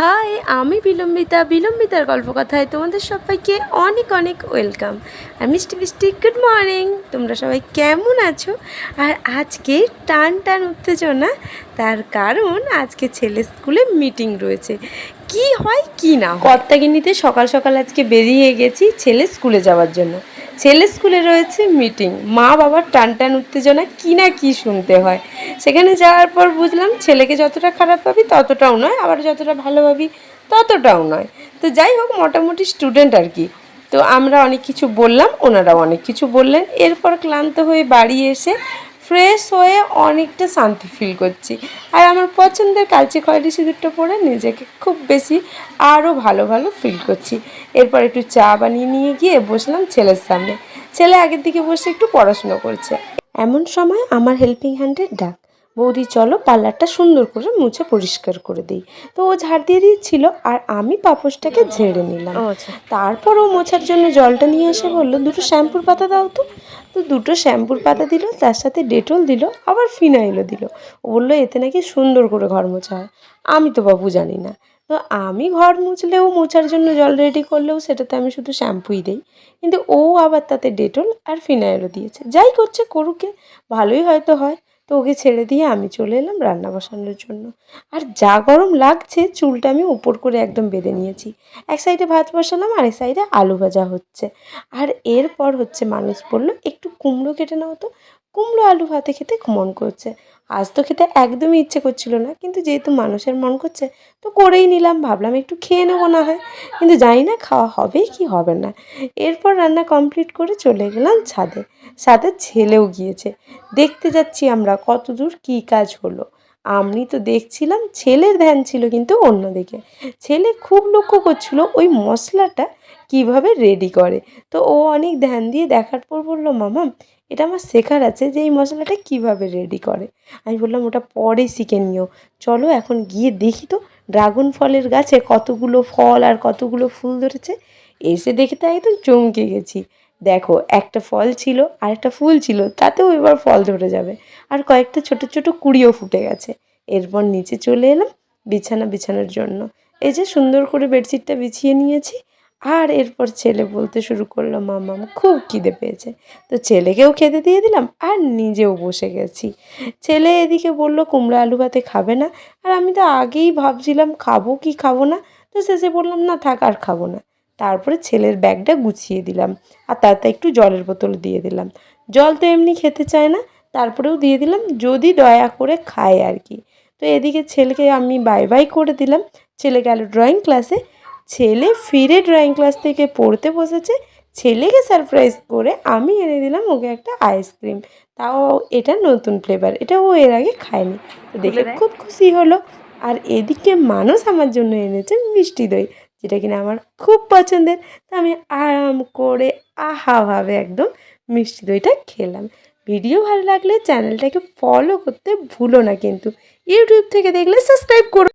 High, আমি বিলম্বিতা, বিলম্বিতার গল্পকথায় তোমাদের সবাইকে অনেক অনেক ওয়েলকাম। আর মিষ্টি মিষ্টি গুড মর্নিং তোমরা সবাই কেমন আছো? আর আজকে টান টান উত্তেজনা, তার কারণ আজকে ছেলে স্কুলে মিটিং রয়েছে। কি হয়, কি না কর্তাগিনীতে সকাল সকাল আজকে বেরিয়ে গেছি ছেলে স্কুলে যাওয়ার জন্য। ছেলে স্কুলে রয়েছে মিটিং। মা বাবার টান টান উত্তেজনা কি না কি শুনতে হয়। সেখানে যাওয়ার পর বুঝলাম ছেলেকে যতটা খারাপ ভাবি ততটাও নয়, আবার যতটা ভালো ভাবি ততটাও নয়। তো যাই হোক, মোটামুটি স্টুডেন্ট আর কি। তো আমরা অনেক কিছু বললাম, ওনারাও অনেক কিছু বললেন। এরপর ক্লান্ত হয়ে বাড়ি এসে ফ্রেশ হয়ে অনেকটা শান্তি ফিল করছি। আর আমার পছন্দের কালচে খয়েরি সিঁদুরটা পরে নিজেকে খুব বেশি আরও ভালো ভালো ফিল করছি। এরপর একটু চা বানিয়ে নিয়ে গিয়ে বসলাম ছেলের সামনে। ছেলে আগের দিকে বসে একটু পড়াশুনো করছে। এমন সময় আমার হেল্পিং হ্যান্ডের ডাক বৌদি চলো পার্লারটা সুন্দর করে মুছে পরিষ্কার করে দিই। তো ও ঝাড় দিয়ে দিচ্ছিল আর আমি পাপোশটাকে ঝেড়ে নিলাম। তারপর ও মোছার জন্য জলটা নিয়ে এসে বলল দুটো শ্যাম্পুর পাতা দাও তো। তো দুটো শ্যাম্পুর পাতা দিল তার সাথে ডেটল দিল আবার ফিনাইলও দিল। ও বলল এতে নাকি সুন্দর করে ঘর মোছা হয়। আমি তো বাবু জানি না। তো আমি ঘর মুছলেও মোছার জন্য জল রেডি করলেও সেটাতে আমি শুধু শ্যাম্পুই দিই। কিন্তু ও আবার তাতে ডেটল আর ফিনাইলও দিয়েছে। যাই করছে করুকে ভালোই হয়তো হয়। তো ওকে ছেড়ে দিয়ে আমি চলে এলাম রান্না বসানোর জন্য। আর যা গরম লাগছে, চুলটা আমি উপর করে একদম বেঁধে নিয়েছি। এক সাইডে ভাত বসালাম আর এক সাইডে আলু ভাজা হচ্ছে। আর এরপর হচ্ছে মানুষ বলল, একটু কুমড়ো কেটে নাও তো। কুমড়ো আলু ভাতে খেতে মন করছে। আজ তো খেতে একদমই ইচ্ছে করছিল না, কিন্তু যেহেতু মানুষের মন করছে, তো করেই নিলাম। ভাবলাম একটু খেয়ে নেব না হয়, কিন্তু জানি না খাওয়া হবে কি হবে না। এরপর রান্না কমপ্লিট করে চলে গেলাম ছাদে। সাথে ছেলেও গিয়েছে। দেখতে যাচ্ছি আমরা কত দূর কী কাজ হলো। আমি তো দেখছিলাম ছেলের ধ্যান ছিল কিন্তু অন্যদিকে। ছেলে খুব লক্ষ্য করছিল ওই মশলাটা কীভাবে রেডি করে? তো ও অনেক ধ্যান দিয়ে দেখার পর বলল, মামা, এটা আমার শেখার আছে যে এই মশলাটা কীভাবে রেডি করে? আমি বললাম, ওটা পরে শিখে নিও। চলো এখন গিয়ে দেখি তো ড্রাগন ফলের গাছে কতগুলো ফল আর কতগুলো ফুল ধরেছে। এসে দেখে তো একদম চমকে গেছি। দেখো, একটা ফল ছিল আর একটা ফুল ছিল, তাতেও এবার ফল ধরে যাবে। আর কয়েকটা ছোট ছোট কুড়িও ফুটে গেছে। এরপর নিচে চলে এলাম বিছানা বিছানোর জন্য। এই যে সুন্দর করে বেডশিটটা বিছিয়ে নিয়েছি। আর এরপর ছেলে বলতে শুরু করল মামাম খুব খিদে পেয়েছে। তো ছেলেকেও খেতে দিয়ে দিলাম আর নিজেও বসে গেছি। ছেলে এদিকে বলল, কুমড়ো আলু ভাতে খাবে না। আর আমি তো আগেই ভাবছিলাম, খাব কি খাব না? তো শেষে বললাম, না থাক, আর খাব না। তারপরে ছেলের ব্যাগটা গুছিয়ে দিলাম আর তাতে একটু জলের বোতল দিয়ে দিলাম। জল তো এমনি খেতে চায় না, তারপরেও দিয়ে দিলাম, যদি দয়া করে খায় আর কি। তো এদিকে ছেলেকে আমি বাই বাই করে দিলাম। ছেলে গেল ড্রয়িং ক্লাসে ছেলে ফিরে ড্রয়িং ক্লাস থেকে পড়তে বসেছে ছেলেকে সারপ্রাইজ করে আমি এনে দিলাম ওকে একটা আইসক্রিম তাও এটা নতুন ফ্লেভার এটা ও এর আগে খায়নি। দেখে খুব খুশি হলো। আর এদিকে মানুষ আমার জন্য এনেছে মিষ্টি দই যেটা কিনা আমার খুব পছন্দের। তো আমি আরাম করে আহা ভাবে একদম মিষ্টি দইটা খেলাম। ভিডিও ভালো লাগলে চ্যানেলটাকে ফলো করতে ভুলো না কিন্তু। ইউটিউব থেকে দেখলে সাবস্ক্রাইব করো।